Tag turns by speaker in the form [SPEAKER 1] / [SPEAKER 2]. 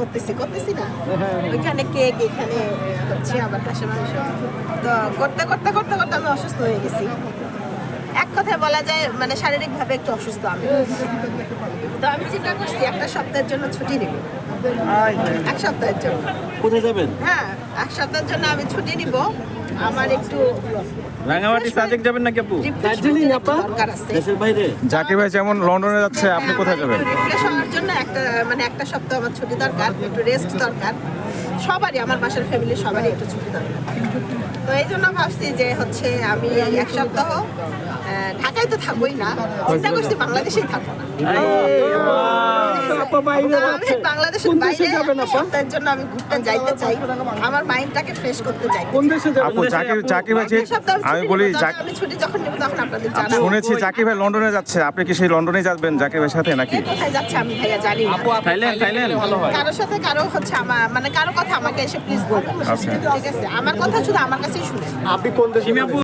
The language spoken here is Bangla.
[SPEAKER 1] করতেছি করতেছি না। ওইখানে কেক এখানে হচ্ছে আবার পাশে মানুষ তো করতে করতে করতে করতে আমি অসুস্থ হয়ে গেছি। এক কথায় বলা যায় মানে শারীরিকভাবে একটু অসুস্থ আমি। তো আমি চিন্তা করছি একটা সপ্তাহের জন্য ছুটি নেব। এক সপ্তাহের জন্য।
[SPEAKER 2] কোথায় যাবেন?
[SPEAKER 1] হ্যাঁ এক সপ্তাহের জন্য আমি ছুটি নিব। আমার একটু
[SPEAKER 3] রাঙামাটি সাজেক যাবেন নাকি আপু?
[SPEAKER 1] দার্জিলিং আছে।
[SPEAKER 2] দেশের বাইরে?
[SPEAKER 4] জাকির ভাই যেমন লন্ডনে যাচ্ছে আপনি কোথায় যাবেন?
[SPEAKER 1] রিফ্রেশ হওয়ার জন্য একটা মানে একটা সপ্তাহ আমার ছুটি দরকার একটু রেস্ট দরকার। সবারই, আমার বাসার ফ্যামিলি সবারই একটু ছুটি দরকার তো এই জন্য ভাবছি যে হচ্ছে আমি এক সপ্তাহ ঢাকায় তো থাকবোই না, চিন্তা করছি বাংলাদেশেই থাকব না। তো আমি বাংলাদেশের বাইরে জন্য আমি ঘুরতে যাইতে চাই। আমার মাইন্ডটাকে ফ্রেশ করতে চাই।
[SPEAKER 4] আপু জাকির জাকির ভাই আমি বলি জাক-
[SPEAKER 1] আমি ছুটি যখন নেব তখন আপনাদের জানাব।
[SPEAKER 4] শুনেছি জাকির ভাই লন্ডনে যাচ্ছে। আপনি কি সেই লন্ডনে যাবেন জাকির ভাইয়ের সাথে নাকি?
[SPEAKER 1] কোথায় যাচ্ছে আমি ভাইয়া জানি না।
[SPEAKER 3] থাইল্যান্ড থাইল্যান্ড
[SPEAKER 1] কারোর সাথে কারও হচ্ছে আমার মানে কারও কথা আমাকে এসে প্লিজ বলবেন।
[SPEAKER 4] আচ্ছা।
[SPEAKER 1] ঠিক আছে? আমার কথা শুধু আমার কাছেই শুনে
[SPEAKER 3] সিমি আপু